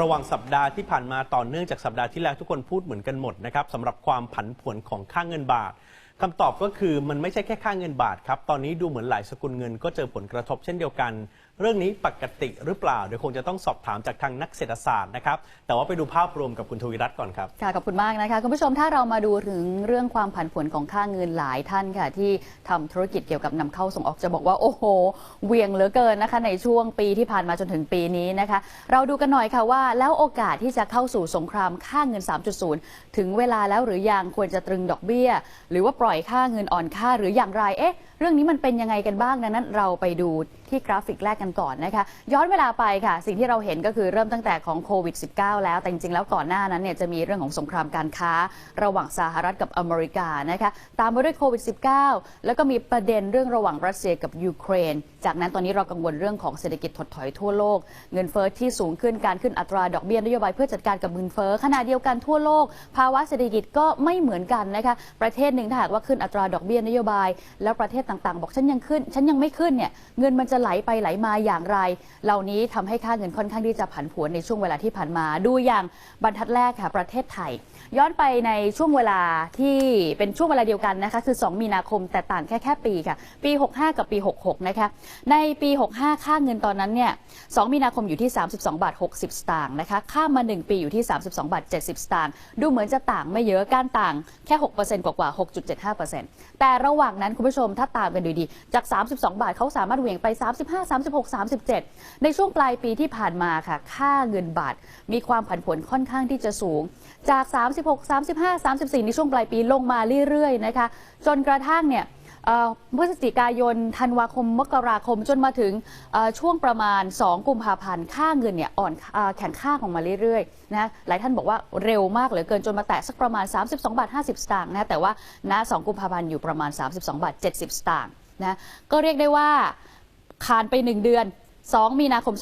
ระหว่างสัปดาห์ที่ผ่านมาต่อเนื่องจากสัปดาห์ที่แล้วทุกคนพูดเหมือนกันหมดนะครับสำหรับความผันผวนของค่าเงินบาทคำตอบก็คือมันไม่ใช่แค่ค่าเงินบาทครับตอนนี้ดูเหมือนหลายสกุลเงินก็เจอผลกระทบเช่นเดียวกัน เรื่องนี้ปกติหรือเปล่า เดี๋ยวคงจะต้องสอบถามจากทางนักเศรษฐศาสตร์นะครับ แต่ว่าไปดูภาพรวมกับคุณทวีรัตน์ก่อนครับ ค่ะขอบคุณมากนะคะคุณผู้ชมถ้าเรามาดูถึงเรื่องความผันผวนของค่าเงินหลายท่านค่ะ ที่ทำธุรกิจเกี่ยวกับนำเข้าส่งออกจะบอกว่าโอ้โหเหวียงเหลือเกินนะคะในช่วงปีที่ผ่านมาจนถึงปีนี้นะคะ เราดูกันหน่อยค่ะว่า แล้วโอกาสที่จะเข้าสู่สงครามค่าเงิน 3.0 ถึงเวลาแล้วหรือยังควรจะตรึงดอกเบี้ย หรือว่าปล่อยค่าเงินอ่อนค่าหรืออย่างไรเอ๊ะ รื่องนี้มันเป็นยังไงกันบ้างดังนั้นเราไปดูที่กราฟิกแรกกันก่อนนะคะ ย้อนเวลาไปค่ะ สิ่งที่เราเห็นก็คือเริ่มตั้งแต่ของโควิด -19 แล้วแต่จริงๆแล้วก่อนหน้านั้นเนี่ยจะมีเรื่องของสงครามการค้า ระหว่างสหรัฐกับอเมริกานะคะตามมาด้วยโควิด -19 แล้วก็มีประเด็นเรื่องระหว่างรัสเซียกับยูเครน จากนั้นตอนนี้เรากังวลเรื่องของเศรษฐกิจถดถอยทั่วโลก เงินเฟ้อที่สูงขึ้นการขึ้นอัตราดอกเบี้ยนโยบายเพื่อจัดการกับเงินเฟ้อขณะเดียวกันทั่วโลก ภาวะเศรษฐกิจก็ไม่เหมือนกันนะคะประเทศหนึ่งถ้าหากว่าขึ้นอัตราดอกเบี้ยนโยบาย แล้วประเทศต่างๆ บอกฉันยังขึ้น ฉันยังไม่ขึ้นเนี่ยเงินมันจะไหลไปไหลมาอย่างไร เหล่านี้ทำให้ค่าเงินค่อนข้างที่จะผันผวนในช่วงเวลาที่ผ่านมาดูอย่างบรรทัดแรกค่ะประเทศไทย ย้อนไปในช่วงเวลาที่เป็นช่วงเวลาเดียวกันนะคะคือ 2 มีนาคมแต่ต่างแค่แค่ปีค่ะ ปี 65 กับปี 66 นะคะในปี 65 ค่าเงินตอนนั้นเนี่ย 2 มีนาคมอยู่ที่ 32 บาท 60 สตางค์นะคะ ข้ามมา 1 ปีอยู่ที่ 32 บาท 70 สตางค์ ดูเหมือนจะต่างไม่เยอะ การต่างแค่ 6%กว่าๆ6.75%แต่ระหว่างนั้นคุณผู้ชมถ้าตามกันดูดีจาก 32 บาทเขาสามารถเหวี่ยงไป 35 36 37 ในช่วงปลายปีที่ผ่านมาค่ะ ค่าเงินบาทมีความผันผวนค่อนข้างที่จะสูง จาก 36 35 34 ในช่วงปลายปีลงมาเรื่อยๆนะคะ จนกระทั่งเนี่ย พฤศจิกายนธันวาคมมกราคมจนมาถึงช่วงประมาณ 2 กุมภาพันธ์ค่าเงินเนี่ยอ่อนแข็งค่าของมาเรื่อยๆนะหลายท่านบอกว่าเร็วมากเหลือเกินจนมาแตะสักประมาณ 32 บาท 50 สตางค์นะแต่ว่าณ2กุมภาพันธ์อยู่ประมาณ 32 บาท 70 สตางค์นะก็เรียกได้ว่าผ่านไป 1 เดือน 2 มีนาคม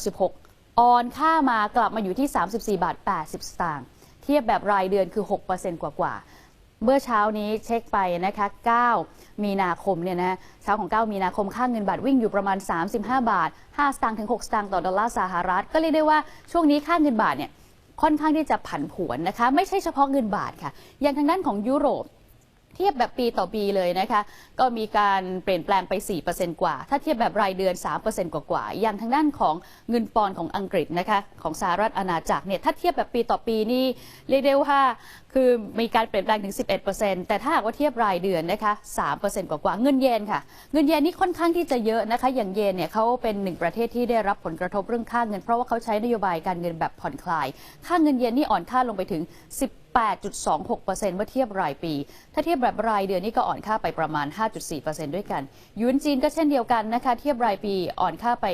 2566 ออนค่ามากลับมาอยู่ที่ 34 บาท 80 สตางค์เทียบแบบรายเดือนคือ 6%กว่ากว่าๆ เมื่อเช้านี้เช็คไปนะคะ 9 มีนาคมเนี่ยนะเช้าของ 9 มีนาคม ค่าเงินบาทวิ่งอยู่ประมาณ 35 บาท 5 สตางค์ถึง 6 สตางค์ต่อดอลลาร์สหรัฐ ก็เรียกได้ว่าช่วงนี้ค่าเงินบาทเนี่ยค่อนข้างที่จะผันผวนนะคะ ไม่ใช่เฉพาะเงินบาทค่ะ อย่างทางด้านของยุโรปเทียบแบบปีต่อปีเลยนะคะ ก็มีการเปลี่ยนแปลงไป 4%กว่า ถ้าเทียบแบบรายเดือน 3%กว่ากว่า อย่างทางด้านของเงินปอนของอังกฤษนะคะ ของสหรัฐอาณาจักรเนี่ย ถ้าเทียบแบบปีต่อปีนี่เรียกได้ว่าคือมีการเปลี่ยนแปลงถึง 11%แต่ถ้าหากว่าเทียบรายเดือนนะคะ3%กว่ากว่าๆเงินเยนค่ะ เงินเยนนี่ค่อนข้างที่จะเยอะนะคะ อย่างเยนเนี่ยเขาเป็นหนึ่งประเทศที่ได้รับผลกระทบเรื่องค่าเงิน เพราะว่าเขาใช้นโยบายการเงินแบบผ่อนคลาย ค่าเงินเยนนี่อ่อนค่าลงไปถึง18.26%เมื่อเทียบรายปี ถ้าเทียบแบบรายเดือนนี่ก็อ่อนค่าไปประมาณ 5.4%ด้วยกันยวนจีนก็เช่นเดียวกันนะคะ เทียบรายปีอ่อนค่าไป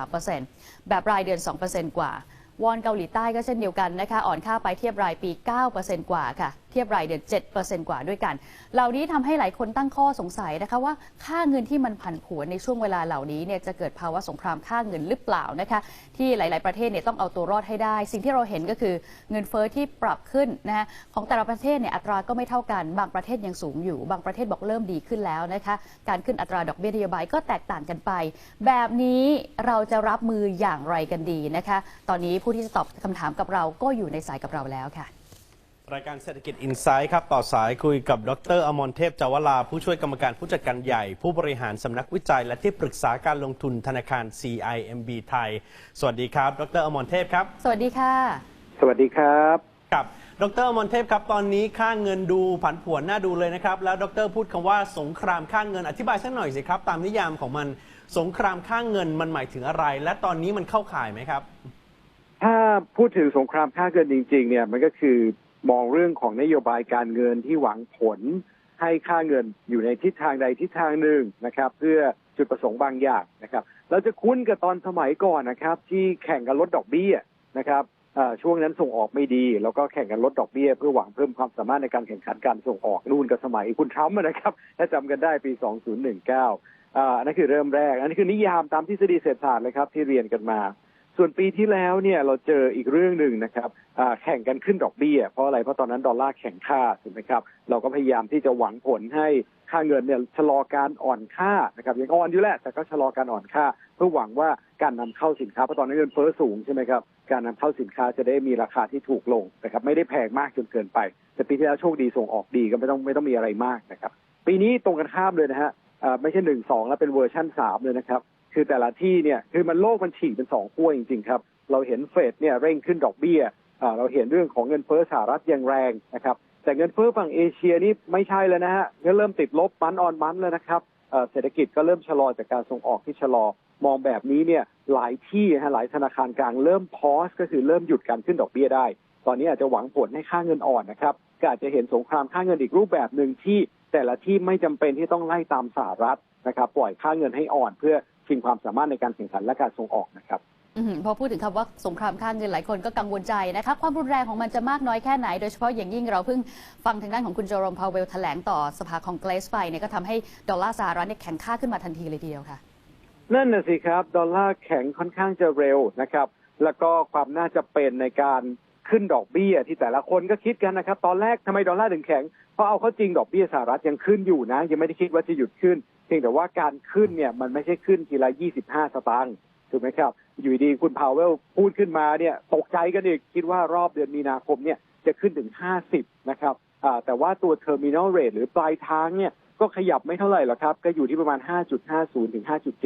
9.3%แบบรายเดือน 2%กว่า วอนเกาหลีใต้ก็เช่นเดียวกันนะคะ อ่อนค่าไปเทียบรายปี 9%กว่าค่ะเทียบรายเดือน7%กว่าด้วยกัน เหล่านี้ทำให้หลายคนตั้งข้อสงสัยนะคะว่าค่าเงินที่มันผันผวนในช่วงเวลาเหล่านี้เนี่ยจะเกิดภาวะสงครามค่าเงินหรือเปล่านะคะที่หลาย ๆ ประเทศเนี่ยต้องเอาตัวรอดให้ได้ สิ่งที่เราเห็นก็คือเงินเฟ้อที่ปรับขึ้นนะคะของแต่ละประเทศเนี่ยอัตราก็ไม่เท่ากัน บางประเทศยังสูงอยู่ บางประเทศบอกเริ่มดีขึ้นแล้วนะคะการขึ้นอัตราดอกเบี้ยนโยบายก็แตกต่างกันไป แบบนี้เราจะรับมืออย่างไรกันดีนะคะ ตอนนี้ผู้ที่จะตอบคำถามกับเราก็อยู่ในสายกับเราแล้วค่ะ รายการเศรษฐกิจอินไซด์ครับ ต่อสายคุยกับดรอมรเทพจาวลา ผู้ช่วยกรรมการผู้จัดการใหญ่ ผู้บริหารสำนักวิจัย และที่ปรึกษาการลงทุนธนาคาร CIMB ไทย สวัสดีครับ ดรอมรเทพครับ สวัสดีค่ะ สวัสดีครับครับดรอมรเทพครับ ตอนนี้ค่าเงินดูผันผวนน่าดูเลยนะครับ แล้วดรพูดคำว่าสงครามค่าเงินอธิบายสักหน่อยสิครับ ตามนิยามของมันสงครามค่าเงินมันหมายถึงอะไร และตอนนี้มันเข้าข่ายไหมครับ ถ้าพูดถึงสงครามค่าเงินจริง ๆ เนี่ยมันก็คือ มองเรื่องของนโยบายการเงินที่หวังผลให้ค่าเงินอยู่ในทิศทางใดทิศทางหนึ่งนะครับ เพื่อจุดประสงค์บางอย่างนะครับ เราจะคุ้นกับตอนสมัยก่อนนะครับ ที่แข่งกันลดดอกเบี้ยนะครับช่วงนั้นส่งออกไม่ดี แล้วก็แข่งกันลดดอกเบี้ย เพื่อหวังเพิ่มความสามารถในการแข่งขันการส่งออกนู่นกับสมัยคุณทรัมป์นะครับถ้าจำกันได้ปี 2019อ่าอันนั้นคือเริ่มแรก อันนี้คือนิยามตามทฤษฎีเศรษฐศาสตร์เลยครับที่เรียนกันมา ส่วนปีที่แล้วเนี่ยเราเจออีกเรื่องหนึ่งนะครับแข่งกันขึ้นดอกเบี้ย เพราะอะไรเพราะตอนนั้นดอลลาร์แข็งค่าถูกไหมครับเราก็พยายามที่จะหวังผลให้ค่าเงินเนี่ยชะลอการอ่อนค่านะครับยังอ่อนอยู่แหละแต่ก็ชะลอการอ่อนค่า เพื่อหวังว่าการนำเข้าสินค้าเพราะตอนนั้นเงินเฟ้อสูงใช่ไหมครับการนำเข้าสินค้าจะได้มีราคาที่ถูกลงนะครับไม่ได้แพงมากจนเกินไป แต่ปีที่แล้วโชคดีส่งออกดีก็ไม่ต้องไม่ต้องมีอะไรมากนะครับปีนี้ตรงกันข้ามเลยนะฮะไม่ใช่หนึ่งสองแล้วเป็นเวอร์ชั่นสามเลยนะครับ คือแต่ละที่เนี่ยคือมันโลกมันฉีกเป็นสองขั้วจริงๆครับ เราเห็นเฟดเนี่ยเร่งขึ้นดอกเบี้ยอ่าเราเห็นเรื่องของเงินเฟ้อสหรัฐยังแรงนะครับแต่เงินเฟ้อฝั่งเอเชียนี่ไม่ใช่แล้วนะฮะก็เริ่มติดลบมันออนมันแล้วนะครับเศรษฐกิจก็เริ่มชะลอจากการส่งออกที่ชะลอมองแบบนี้เนี่ยหลายที่ฮะหลายธนาคารกลางเริ่มพอสก็คือเริ่มหยุดการขึ้นดอกเบี้ยได้ ตอนนี้อาจจะหวังผลให้ค่าเงินอ่อนนะครับก็อาจจะเห็นสงครามค่าเงินอีกรูปแบบหนึ่งที่แต่ละที่ไม่จำเป็นที่ต้องไล่ตามสหรัฐนะครับปล่อยค่าเงินให้อ่อนเพื่อ ชิงความสามารถในการแข่งขันและการส่งออกนะครับอืมพอพูดถึงคำว่าสงครามค่าเงินหลายคนก็กังวลใจนะคะความรุนแรงของมันจะมากน้อยแค่ไหน โดยเฉพาะอย่างยิ่งเราเพิ่งฟังทางด้านของคุณโจโรมพาวเวลแถลงต่อสภาคองเกรสไปเนี่ยก็ทำให้ดอลลาร์สหรัฐเนี่ยแข็งค่าขึ้นมาทันทีเลยทีเดียวค่ะนั่นน่ะสิครับ ดอลลาร์แข็งค่อนข้างจะเร็วนะครับ แล้วก็ความน่าจะเป็นในการขึ้นดอกเบี้ยที่แต่ละคนก็คิดกันนะครับ ตอนแรกทำไมดอลลาร์ถึงแข็งเพราะเอาเข้าจริงดอกเบี้ยสหรัฐยังขึ้นอยู่นะ ยังไม่ได้คิดว่าจะหยุดขึ้น เพียงแต่ว่าการขึ้นเนี่ยมันไม่ใช่ขึ้นทีละ25สตางค์ถูกไหมครับ อยู่ดีคุณพาวเวลพูดขึ้นมาเนี่ยตกใจกันอีกคิดว่ารอบเดือนมีนาคมเนี่ยจะขึ้นถึง50นะครับอ่าแต่ว่าตัว terminal rate หรือปลายทางเนี่ยก็ขยับไม่เท่าไหร่หรอกครับ ก็อยู่ที่ประมาณ 5.50 ถึง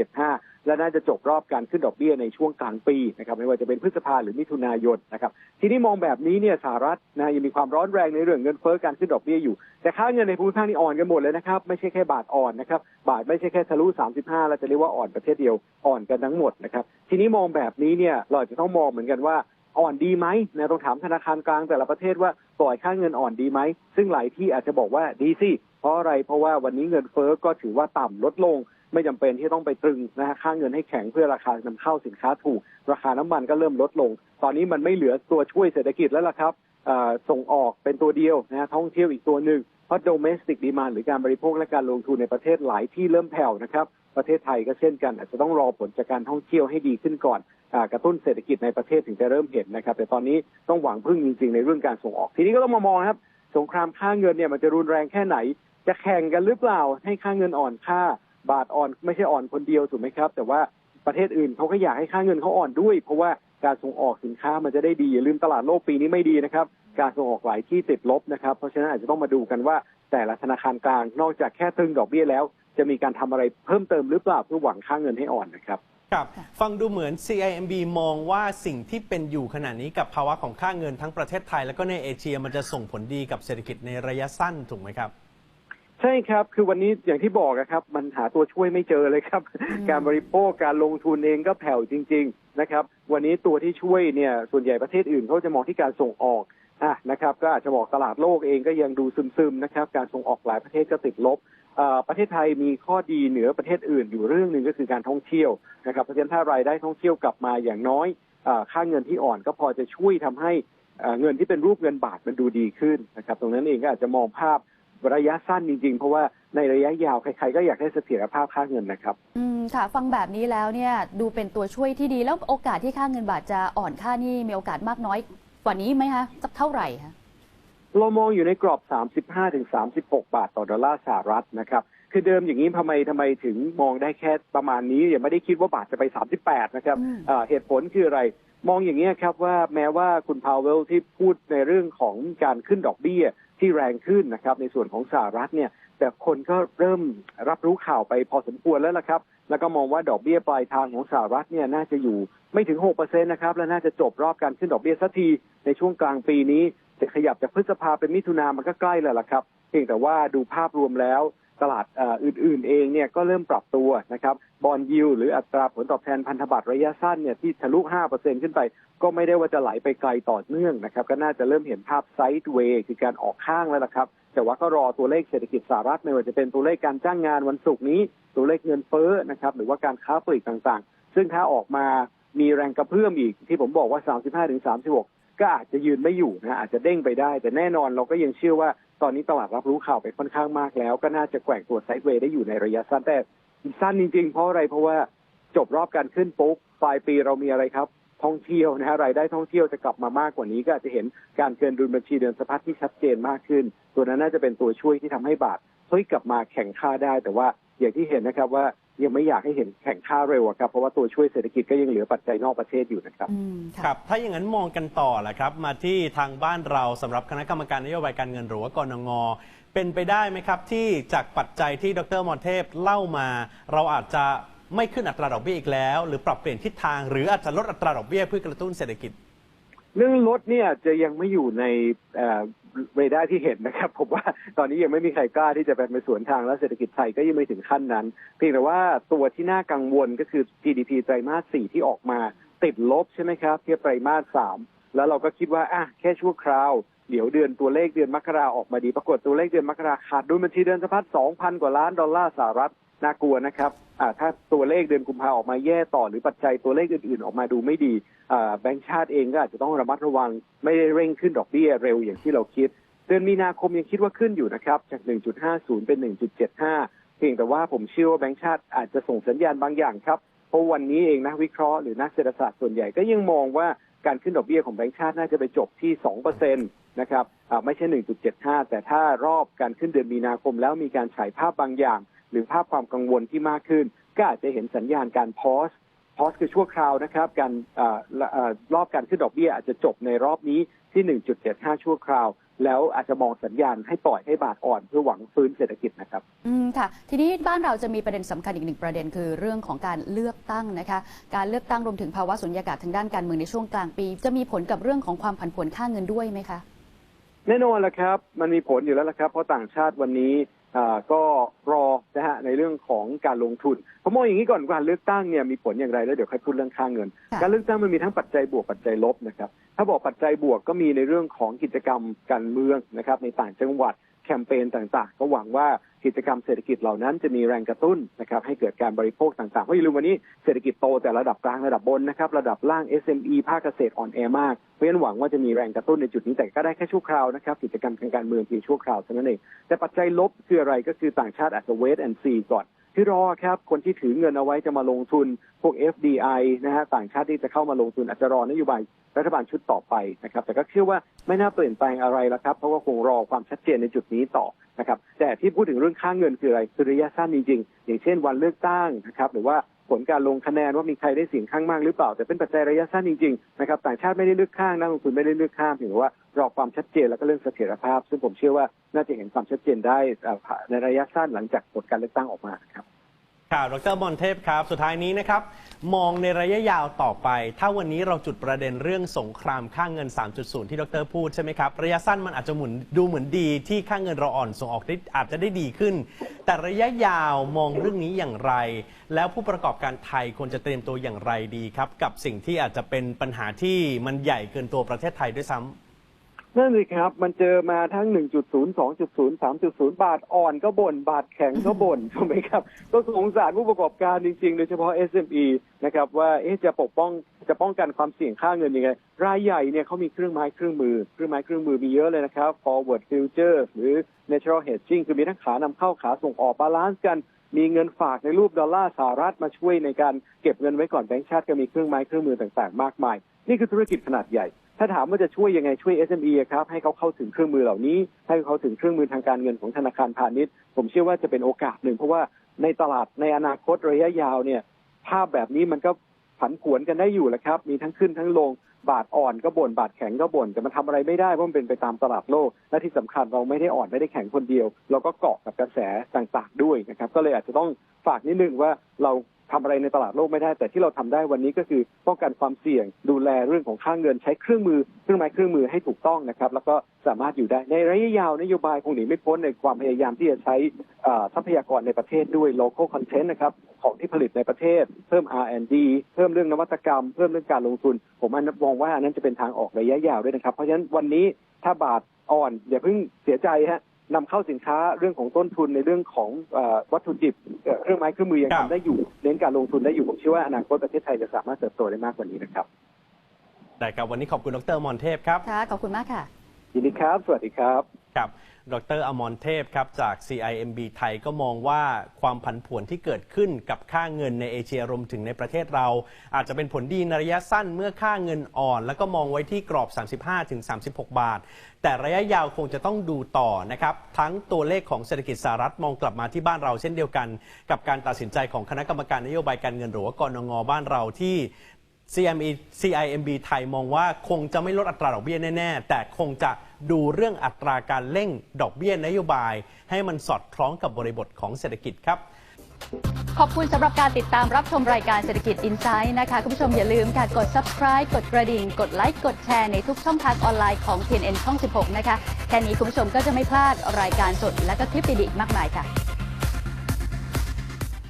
5.75 และน่าจะจบรอบการขึ้นดอกเบี้ยในช่วงกลางปีนะครับไม่ว่าจะเป็นพฤษภาหรือมิถุนายนนะครับทีนี้มองแบบนี้เนี่ยสหรัฐนะยังมีความร้อนแรงในเรื่องเงินเฟ้อการขึ้นดอกเบี้ยอยู่ แต่ค่าเงินในภูมิภาคนี่อ่อนกันหมดเลยนะครับไม่ใช่แค่บาทอ่อนนะครับบาทไม่ใช่แค่ทะลุ 35แล้วจะเรียกว่าอ่อนประเทศเดียวอ่อนกันทั้งหมดนะครับทีนี้มองแบบนี้เนี่ยเราจะต้องมองเหมือนกันว่าอ่อนดีไหมนะต้องถามธนาคารกลางแต่ละประเทศว่าปล่อยค่าเงินอ่อนดีไหม ซึ่งหลายที่อาจจะบอกว่าดีสิ เพราะอะไร เพราะว่าวันนี้เงินเฟ้อก็ถือว่าต่ำลดลง ไม่จำเป็นที่ต้องไปตรึงนะฮะค่าเงินให้แข็งเพื่อราคานำเข้าสินค้าถูก ราคาน้ำมันก็เริ่มลดลง ตอนนี้มันไม่เหลือตัวช่วยเศรษฐกิจแล้วล่ะครับส่งออกเป็นตัวเดียวนะฮะท่องเที่ยวอีกตัวหนึ่งเพราะ domestic demand หรือการบริโภคและการลงทุนในประเทศหลายที่เริ่มแผ่วนะครับ ประเทศไทยก็เช่นกัน อาจจะต้องรอผลจากการท่องเที่ยวให้ดีขึ้นก่อนอกระตุ้นเศรษฐกิจในประเทศถึงจะเริ่มเห็นนะครับ แต่ตอนนี้ต้องหวังพึ่งจริงๆในเรื่องการส่งออก ทีนี้ก็ต้องมามองครับ สงครามค่าเงินเนี่ยมันจะรุนแรงแค่ไหน จะแข่งกันหรือเปล่าให้ค่าเงินอ่อนค่า บาทอ่อนไม่ใช่อ่อนคนเดียวถูกไหมครับ แต่ว่าประเทศอื่นเขาก็อยากให้ค่าเงินเขาอ่อนด้วย เพราะว่าการส่งออกสินค้ามันจะได้ดีอย่าลืมตลาดโลกปีนี้ไม่ดีนะครับ การส่งออกหลายที่ติดลบนะครับ เพราะฉะนั้นอาจจะต้องมาดูกันว่าแต่ละธนาคารกลางนอกจากแค่ตึงดอกเบี้ยแล้ว จะมีการทำอะไรเพิ่มเติมหรือเปล่าเพื่อหวังค่าเงินให้อ่อนนะครับครับฟังดูเหมือน CIMB มองว่าสิ่งที่เป็นอยู่ขณะนี้กับภาวะของค่าเงินทั้งประเทศไทย แล้วก็ในเอเชียมันจะส่งผลดีกับเศรษฐกิจในระยะสั้นถูกไหมครับ ใช่ครับ คือวันนี้อย่างที่บอกอะครับ มันหาตัวช่วยไม่เจอเลยครับมการบริโภคการลงทุนเองก็แผ่วจริง ๆนะครับ วันนี้ตัวที่ช่วยเนี่ยส่วนใหญ่ประเทศอื่นเขาจะมองที่การส่งออกอะนะครับ ก็อาจจะบอกตลาดโลกเองก็ยังดูซึมๆนะครับ การส่งออกหลายประเทศก็ติดลบเอ่อประเทศไทยมีข้อดีเหนือประเทศอื่นอยู่เรื่องหนึ่งก็คือการท่องเที่ยวนะครับเพราะฉะนั้นถ้ารายได้ท่องเที่ยวกลับมาอย่างน้อยเอ่อค่าเงินที่อ่อนก็พอจะช่วยทำให้เอ่อเงินที่เป็นรูปเงินบาทมันดูดีขึ้นนะครับ ตรงนั้นเองก็อาจจะมองภาพ ระยะสั้นจริง ๆ เพราะว่าในระยะยาวใครๆก็อยากได้เสถียรภาพค่าเงินนะครับ อืมค่ะ ฟังแบบนี้แล้วเนี่ยดูเป็นตัวช่วยที่ดีแล้วโอกาสที่ค่าเงินบาทจะอ่อนค่านี่มีโอกาสมากน้อยกว่านี้ไหมคะสักเท่าไหร่คะเรามองอยู่ในกรอบ 35 ถึง 36 บาทต่อดอลลาร์สหรัฐนะครับ คือเดิมอย่างนี้ทำไมทำไมถึงมองได้แค่ประมาณนี้ยังไม่ได้คิดว่าบาทจะไป 38 นะครับอืมอ่าเหตุผลคืออะไรมองอย่างนี้ยครับว่าแม้ว่าคุณพาวเวลที่พูดในเรื่องของการขึ้นดอกเบี้ย ที่แรงขึ้นนะครับในส่วนของสหรัฐเนี่ยแต่คนก็เริ่มรับรู้ข่าวไปพอสมควรแล้วละครับ แล้วก็มองว่าดอกเบี้ยปลายทางของสหรัฐเนี่ยน่าจะอยู่ไม่ถึง6%นะครับและน่าจะจบรอบการขึ้นดอกเบี้ยสักทีในช่วงกลางปีนี้จะขยับจากพฤษภาเป็นมิถุนามันก็ใกล้แล้วล่ะครับ เพียงแต่ว่าดูภาพรวมแล้ว ตลาดอื่นๆเองเนี่ยก็เริ่มปรับตัวนะครับบอลยิวหรืออัตราผลตอบแทนพันธบัตรระยะสั้นเนี่ยที่ทะลุ 5%ขึ้นไป ก็ไม่ได้ว่าจะไหลไปไกลต่อเนื่องนะครับ ก็น่าจะเริ่มเห็นภาพไซด์เวย์คือการออกข้างแล้วล่ะครับ แต่ว่าก็รอตัวเลขเศรษฐกิจสหรัฐไม่ว่าจะเป็นตัวเลขการจ้างงานวันศุกร์นี้ ตัวเลขเงินเฟ้อนะครับหรือว่าการค้าปลีกต่างๆ ซึ่งถ้าออกมามีแรงกระเพื่อมอีกที่ผมบอกว่า 35-36ก็อาจจะยืนไม่อยู่นะอาจจะเด้งไปได้ แต่แน่นอนเราก็ยังเชื่อว่า ตอนนี้ตลาดรับรู้ข่าวไปค่อนข้างมากแล้ว ก็น่าจะแกว่งตัวไซด์เวย์ได้อยู่ในระยะสั้นแต่สั้นจริง ๆ เพราะอะไรเพราะว่าจบรอบการขึ้นปุ๊บปลายปีเรามีอะไรครับ ท่องเที่ยวนะฮะรายได้ท่องเที่ยวจะกลับมามากกว่านี้ก็อาจจะเห็นการเกินดุลบัญชีเดินสะพัดที่ชัดเจนมากขึ้น ตัวนั้นน่าจะเป็นตัวช่วยที่ทำให้บาทเฮ้ยกลับมาแข่งค่าได้ แต่ว่าอย่างที่เห็นนะครับว่า ยังไม่อยากให้เห็นแข่งค่าเร็วอะครับเพราะว่าตัวช่วยเศรษฐกิจก็ยังเหลือปัจจัยนอกประเทศอยู่นะครับอืมค่ะครับ ถ้าอย่างนั้นมองกันต่อแหละครับ มาที่ทางบ้านเราสำหรับคณะกรรมการนโยบายการเงินหรือว่ากรงงเป็นไปได้ไหมครับ ที่จากปัจจัยที่ดรมอนเทพเล่ามา เราอาจจะไม่ขึ้นอัตราดอกเบี้ยอีกแล้ว หรือปรับเปลี่ยนทิศทางหรืออาจจะลดอัตราดอกเบี้ยเพื่อกระตุ้นเศรษฐกิจ เรื่องรถเนี่ยจะยังไม่อยู่ใน เอ่อเรดาร์ที่เห็นนะครับ ผมว่าตอนนี้ยังไม่มีใครกล้าที่จะไปสวนทางและเศรษฐกิจไทยก็ยังไม่ถึงขั้นนั้น เพียงแต่ว่าตัวที่น่ากังวลก็คือ GDP ไตรมาสสี่ที่ออกมาติดลบใช่ไหมครับ เทียบไตรมาสสามแล้วเราก็คิดว่าอะแค่ชั่วคราว เดี๋ยวเดือนตัวเลขเดือนมกราออกมาดี ปรากฏตัวเลขเดือนมกราขาดดุลบัญชีเดือนสะพัด2,000 กว่าล้านดอลลาร์สหรัฐ น่ากลัวนะครับถ้าตัวเลขเดือนกุมภาออกมาแย่ต่อหรือปัจจัยตัวเลขอื่นๆ ออกมาดูไม่ดีแบงก์ชาติเองก็อาจจะต้องระมัดระวัง ไม่ได้เร่งขึ้นดอกเบี้ยเร็วอย่างที่เราคิด เดือนมีนาคมยังคิดว่าขึ้นอยู่นะครับ จาก 1.50 เป็น 1.75 เพียงแต่ว่าผมเชื่อว่าแบงก์ชาติอาจจะส่งสัญญาณบางอย่างครับ เพราะวันนี้เองนักวิเคราะห์หรือนักเศรษฐศาสตร์ส่วนใหญ่ก็ยังมองว่าการขึ้นดอกเบี้ยของแบงก์ชาติน่าจะไปจบที่ 2%นะครับอ่าไม่ใช่ 1.75 แต่ถ้ารอบการขึ้นเดือนมีนาคมแล้วมีการฉายภาพบางอย่าง หรือภาพความกังวลที่มากขึ้น ก็อาจจะเห็นสัญญาณการพอสพอสคือชั่วคราวนะครับ การอ่าละอ่ารอบการขึ้นดอกเบี้ยอาจจะจบในรอบนี้ที่ 1.75 ชั่วคราว แล้วอาจจะมองสัญญาณให้ปล่อยให้บาทอ่อนเพื่อหวังฟื้นเศรษฐกิจนะครับ อืมค่ะ ทีนี้บ้านเราจะมีประเด็นสำคัญอีกหนึ่งประเด็นคือเรื่องของการเลือกตั้งนะคะ การเลือกตั้งรวมถึงภาวะสุญญากาศทางด้านการเมืองในช่วงกลางปี จะมีผลกับเรื่องของความผันผวนค่าเงินด้วยไหมคะ แน่นอนแหละครับ มันมีผลอยู่แล้วละครับ เพราะต่างชาติวันนี้อ่า ก็รอนะฮะในเรื่องของการลงทุนผมมองอย่างนี้ก่อนการเลือกตั้งเนี่ยมีผลอย่างไรแล้วเดี๋ยวค่อยพูดเรื่องค่าเงินค่ะการเลือกตั้งมันมีทั้งปัจจัยบวกปัจจัยลบนะครับ ถ้าบอกปัจจัยบวกก็มีในเรื่องของกิจกรรมการเมืองนะครับในต่างจังหวัด แคมเปญต่างๆ ก็หวังว่ากิจกรรมเศรษฐกิจเหล่านั้นจะมีแรงกระตุ้นนะครับให้เกิดการบริโภคต่างๆ เพราะอย่าลืมวันนี้เศรษฐกิจโตแต่ระดับกลางระดับบนนะครับระดับล่าง SME ภาคเกษตรอ่อนแอมากเพราะฉะนั้นหวังว่าจะมีแรงกระตุ้นในจุดนี้แต่ก็ได้แค่ชั่วคราวนะครับกิจกรรมทางการเมืองเพียงชั่วคราวเท่านั้นเองแต่ปัจจัยลบคืออะไรก็คือต่างชาติอาจจะ wait and see ก่อนที่รอครับ คนที่ถือเงินเอาไว้จะมาลงทุน พวก FDI นะฮะต่างชาติที่จะเข้ามาลงทุนอาจจะรอนโยบาย รัฐบาลชุดต่อไปนะครับ แต่ก็เชื่อว่าไม่น่าเปลี่ยนแปลงอะไรแล้วครับ เพราะว่าคงรอความชัดเจนในจุดนี้ต่อนะครับ แต่ที่พูดถึงเรื่องค่างเงินคืออะไรคือระยะสั้นจริงๆ อย่างเช่นวันเลือกตั้งนะครับ หรือว่าผลการลงคะแนนว่ามีใครได้เสียงข้างมากหรือเปล่า แต่เป็นปัจจัยระยะสั้นจริงๆนะครับต่างชาติไม่ได้เลือกข้างนักลงทุนไม่ได้เลือกข้างถึงว่ารอความชัดเจนแล้วก็เรื่องเสถียรภาพ ซึ่งผมเชื่อว่าน่าจะเห็นความชัดเจนได้ในระยะสั้นหลังจากผลการเลือกตั้งออกมาครับ ครับดรบอลเทพครับ สุดท้ายนี้นะครับ มองในระยะยาวต่อไป ถ้าวันนี้เราจุดประเด็นเรื่องสงครามค่าเงิน 3.0 ที่ดรพูดใช่ไหมครับ ระยะสั้นมันอาจจะหมุนดูเหมือนดีที่ค่าเงินเราอ่อนส่งออกได้อาจจะได้ดีขึ้น แต่ระยะยาวมองเรื่องนี้อย่างไร แล้วผู้ประกอบการไทยควรจะเตรียมตัวอย่างไรดีครับ กับสิ่งที่อาจจะเป็นปัญหาที่มันใหญ่เกินตัวประเทศไทยด้วยซ้ำ นั่นสิครับ มันเจอมาทั้ง 1.0 2.0 3.0 บาทอ่อนก็บ่นบาทแข็งก็บ่นถูกไหมครับ ก็สงสารผู้ประกอบการจริงๆ โดยเฉพาะ SME นะครับว่าจะปกป้องจะป้องกันความเสี่ยงค่าเงินยังไง รายใหญ่เนี่ยเขามีเครื่องไม้เครื่องมือ เครื่องไม้เครื่องมือมีเยอะเลยนะครับ forward future หรือ natural hedging คือมีทั้งขานำเข้าขาส่งออกบาลานซ์กันมีเงินฝากในรูปดอลลาร์สหรัฐมาช่วยในการเก็บเงินไว้ก่อนแบงก์ชาติก็มีเครื่องไม้เครื่องมือต่างๆ มากมาย นี่คือธุรกิจขนาดใหญ่ ถ้าถามว่าจะช่วยยังไงช่วย SME อะครับให้เขาเข้าถึงเครื่องมือเหล่านี้ ให้เขาถึงเครื่องมือทางการเงินของธนาคารพาณิชย์ ผมเชื่อว่าจะเป็นโอกาสหนึ่ง เพราะว่าในตลาดในอนาคตระยะยาวเนี่ย ภาพแบบนี้มันก็ผันผวนกันได้อยู่แหละครับ มีทั้งขึ้นทั้งลงบาทอ่อนก็บ่นบาทแข็งก็บ่นแต่มันทำอะไรไม่ได้เพราะมันเป็นไปตามตลาดโลก และที่สำคัญเราไม่ได้อ่อนไม่ได้แข็งคนเดียว เราก็เกาะกับกระแสต่างๆด้วยนะครับ ก็เลยอาจจะต้องฝากนิดนึงว่าเรา ทำอะไรในตลาดโลกไม่ได้ แต่ที่เราทำได้วันนี้ก็คือป้องกันความเสี่ยง ดูแลเรื่องของค่าเงินใช้เครื่องมือเครื่องไม้เครื่องมือให้ถูกต้องนะครับ แล้วก็สามารถอยู่ได้ในระยะยาวนโยบายคงหนีไม่พ้นในความพยายามที่จะใช้ทรัพยากรในประเทศด้วย local content นะครับของที่ผลิตในประเทศ เพิ่ม R&D เพิ่มเรื่องนวัตกรรม เพิ่มเรื่องการลงทุน ผมอันมองว่าอันนั้นจะเป็นทางออกระยะยาวด้วยนะครับ เพราะฉะนั้นวันนี้ถ้าบาทอ่อนอย่าเพิ่งเสียใจฮะ นำเข้าสินค้าเรื่องของต้นทุนในเรื่องของเออวัตถุดิบเอ่อเครื่องไม้เครื่องมือยังครับทำได้อยู่เน้นการลงทุนได้อยู่ผมเชื่อว่าอนาคตประเทศไทยจะสามารถเติบโตได้มากกว่านี้นะครับได้ครับวันนี้ขอบคุณดรมอนเทพครับค่ะขอบคุณมากค่ะยินดีครับ สวัสดีครับครับ ดรอมรเทพครับจาก CIMB ไทยก็มองว่าความผันผวนที่เกิดขึ้นกับค่าเงินในเอเชียรวมถึงในประเทศเรา อาจจะเป็นผลดีในระยะสั้นเมื่อค่าเงินอ่อน แล้วก็มองไว้ที่กรอบ 35-36 บาท แต่ระยะยาวคงจะต้องดูต่อนะครับ ทั้งตัวเลขของเศรษฐกิจสหรัฐมองกลับมาที่บ้านเราเช่นเดียวกัน กับการตัดสินใจของคณะกรรมการนโยบายการเงินหรือว่ากรงงบ้านเราที่ CME CIMB ไทยมองว่าคงจะไม่ลดอัตราดอกเบี้ยแน่ๆ แต่คงจะดูเรื่องอัตราการเร่งดอกเบี้ยนโยบาย ให้มันสอดคล้องกับบริบทของเศรษฐกิจครับ ขอบคุณสำหรับการติดตามรับชมรายการเศรษฐกิจอินไซด์นะคะ คุณผู้ชมอย่าลืมค่ะกด subscribe กดกระดิ่ง กดไลค์กดแชร์ในทุกช่องทางออนไลน์ของ TNN ช่อง 16 นะคะ แค่นี้คุณผู้ชมก็จะไม่พลาดรายการสดและก็คลิปดีๆอีกมากมายค่ะ